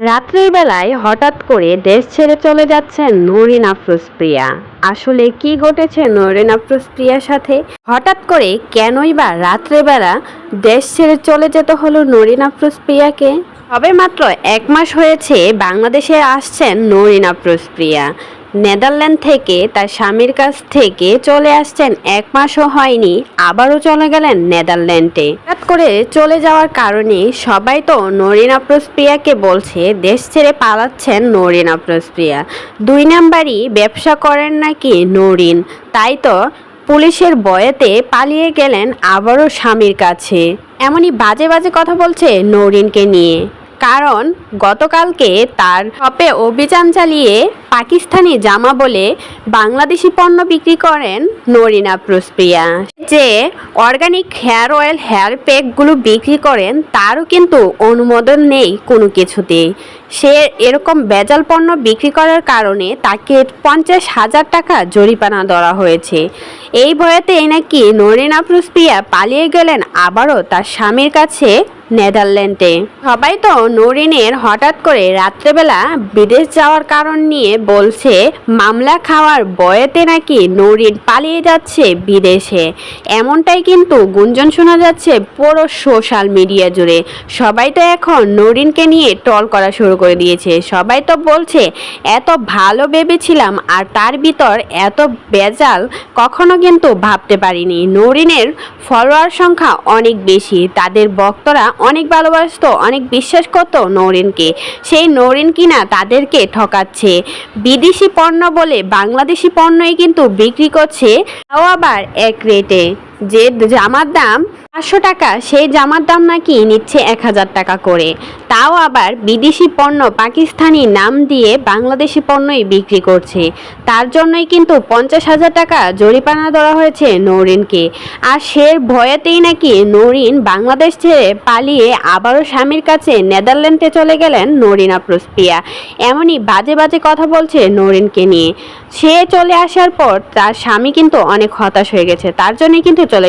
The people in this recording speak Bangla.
রাত্রের বেলায় হঠাৎ করে দেশ ছেড়ে চলে যাচ্ছেন নরিন আফরোজ প্রিয়া আসলে কি ঘটেছে নরিন আফরোজ প্রিয়ার সাথে? হঠাৎ করে কেনই বা রাত্রেবেলা দেশ ছেড়ে চলে যেতে হলো নরিন আফরোজ প্রিয়াকে তবে মাত্র এক মাস হয়েছে বাংলাদেশে আসছেন নরিন আফরোজ প্রিয়া নেদারল্যান্ড থেকে তার স্বামীর কাছ থেকে চলে আসছেন, এক মাসও হয়নি, আবারও চলে গেলেন নেদারল্যান্ডে। হঠাৎ করে চলে যাওয়ার কারণে সবাই তো নরিন আফরোজ বলছে, দেশ ছেড়ে পালাচ্ছেন নরিন আফরোজ দুই নাম্বারই ব্যবসা করেন নাকি নরিন? তাই তো পুলিশের বয়েতে পালিয়ে গেলেন আবারও স্বামীর কাছে। এমনই বাজে বাজে কথা বলছে নরিনকে নিয়ে। কারণ গতকালকে তার শপে অভিযান চালিয়ে পাকিস্তানি জামা বলে বাংলাদেশি পণ্য বিক্রি করেন নরিনা প্রস্প্রিয়া। যে অর্গানিক হেয়ার অয়েল, হেয়ার প্যাকগুলো বিক্রি করেন, তারও কিন্তু অনুমোদন নেই কোনো কিছুতে। সে এরকম বেজাল পণ্য বিক্রি করার কারণে তাকে পঞ্চাশ হাজার টাকা জরিমানা ধরা হয়েছে। এই ভয়েতেই নাকি নরিনা প্রস্প্রিয়া পালিয়ে গেলেন, আবারও তার স্বামীর কাছে নেদারল্যান্ডে। সবাই তো নরিনের হঠাৎ করে রাত্রেবেলা বিদেশ যাওয়ার কারণ নিয়ে বলছে, মামলা খাওয়ার বয়েতে নাকি নরিন পালিয়ে যাচ্ছে বিদেশে। এমনটাই কিন্তু গুঞ্জন শোনা যাচ্ছে পুরো সোশ্যাল মিডিয়া জুড়ে। সবাই তো এখন নরিনকে নিয়ে টল করা শুরু করে দিয়েছে। সবাই তো বলছে, এত ভালো ভেবেছিলাম আর তার ভিতর এত বেজাল কখনো কিন্তু ভাবতে পারিনি। নরিনের ফলোয়ার সংখ্যা অনেক বেশি। তাদের ভক্তরা অনেক ভালোবাসত, অনেক বিশ্বাস করত নৌরিনকে। সেই নৌরিন কিনা তাদেরকে ঠকাচ্ছে। বিদেশি পণ্য বলে বাংলাদেশি পণ্যই কিন্তু বিক্রি করছে, তাও আবার এক রেটে যে জামার দাম পাঁচশো টাকা, সেই জামার দাম নাকি নিচ্ছে এক হাজার টাকা করে। তাও আবার বিদেশি পণ্য পাকিস্তানি নাম দিয়ে বাংলাদেশি পণ্যই বিক্রি করছে। তার জন্যই কিন্তু পঞ্চাশ হাজার টাকা জরিমানা ধরা হয়েছে নৌরিনকে। আর সে ভয়েতেই নাকি নৌরিন বাংলাদেশ ছেড়ে পালিয়ে আবারও স্বামীর কাছে নেদারল্যান্ডে চলে গেলেন নরিনা প্রস্পিয়া। এমনই বাজে বাজে কথা বলছে নরিনকে নিয়ে। সে চলে আসার পর তার স্বামী কিন্তু অনেক হতাশ হয়ে গেছে। তার জন্যই কিন্তু চলে